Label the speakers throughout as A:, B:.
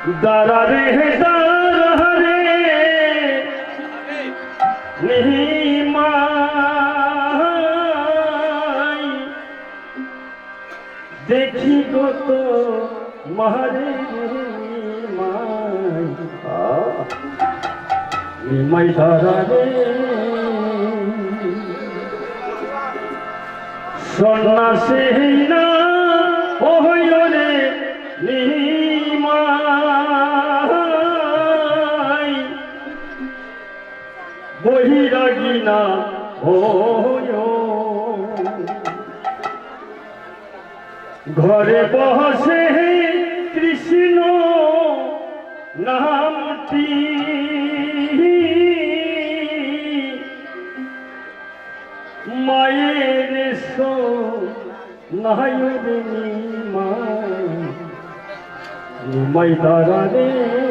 A: দারা রে দারা রে নিহিমাই দেখি গো তো মারে নিমাই নিমাই দারা সন্ন্যাসী না বহিরাগী না ঘরে বসে কৃষ্ণ নামটি। মায়ের সো নায়নি মা নিমাই তারা রে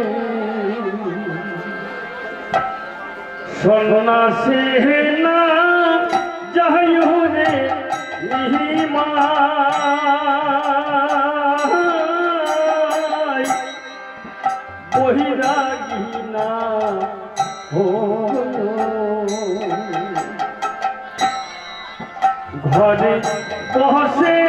A: সন্ন্যাসী না যাই রে নিহিমাই বহিরাগী না হো ঘরে বসে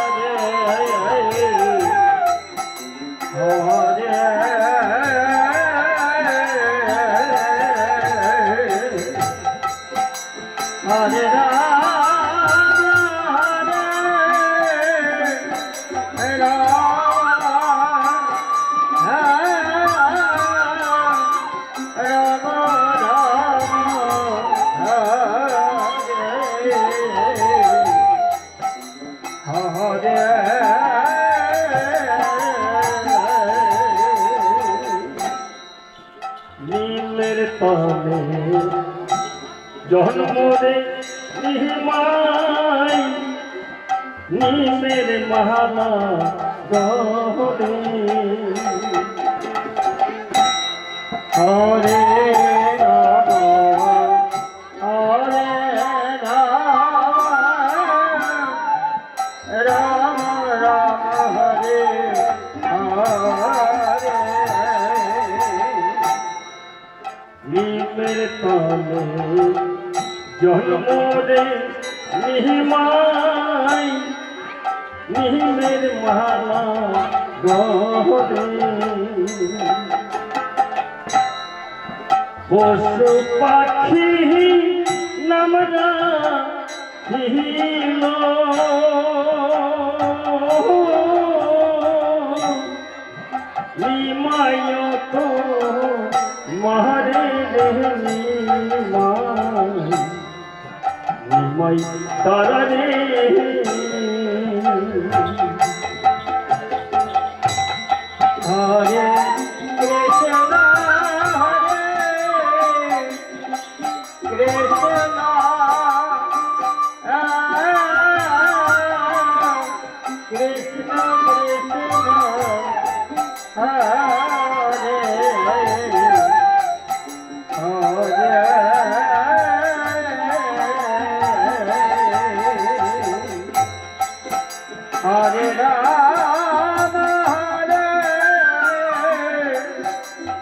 A: তলে জন্মরে নিমাই নিমের মহানা
B: রে
A: নিমের তলে। জন্ম রে নিমাই নিমের মহানা গহরে। পশু পাখি নামরা হিল নিমায় তারা রে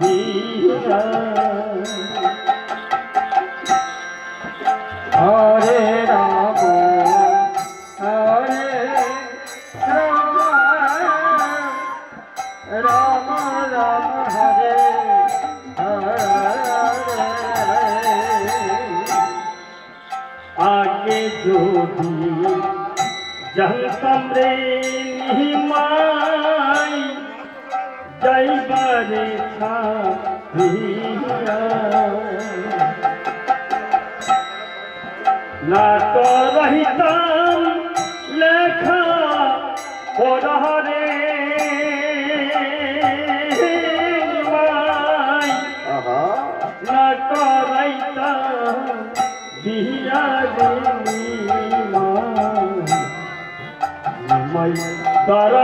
B: দিয়া হরে রাম হরে রাম। রাম রাম হরে
A: আগে যদি জানতাম রে নিমাই যাইবারে না তো রহিতাম লেখা পড়ারে। নিমাই
B: আহা।
A: না বিয়া রে নিমাই। তারারে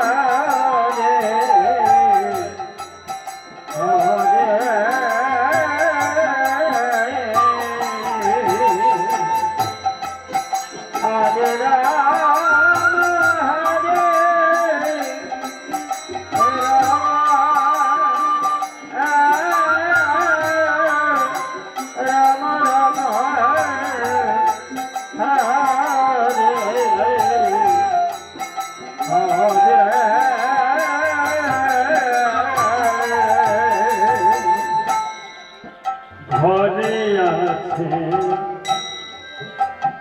A: আছে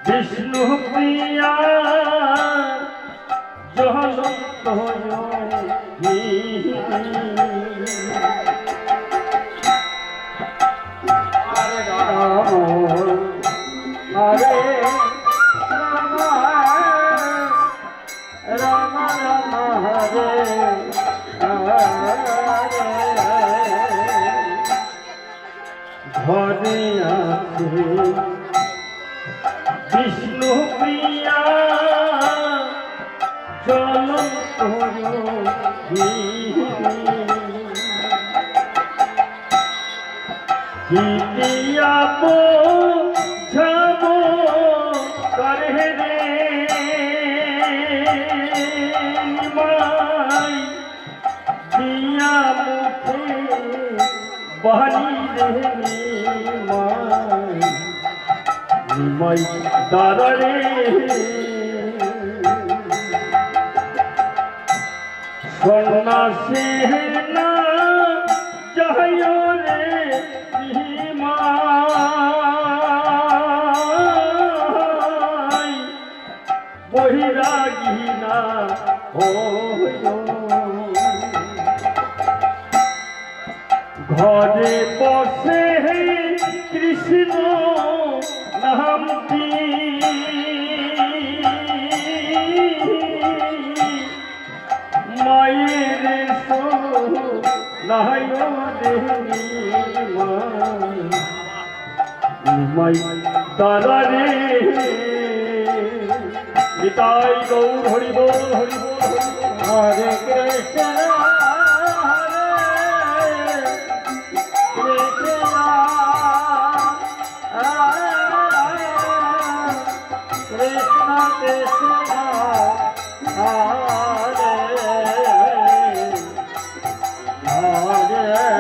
A: বিষ্ণু প্রিয়া জহন্ত প্রিয়া জ্বলন্ত হিতিয়াব ঝাব করে রে। নিমাই দিয়া মুখে বাড়ি রে নিমাই নিমাই দাঁড়ারে সন্ন্যাসী না যাই রে নিমাই বহিরাগী না ঘরে বসে কৃষ্ণ তারারে নিতাই গৌর হরি বল হরি বল হরি বল।
B: Krishna Krishna, Hare Hare.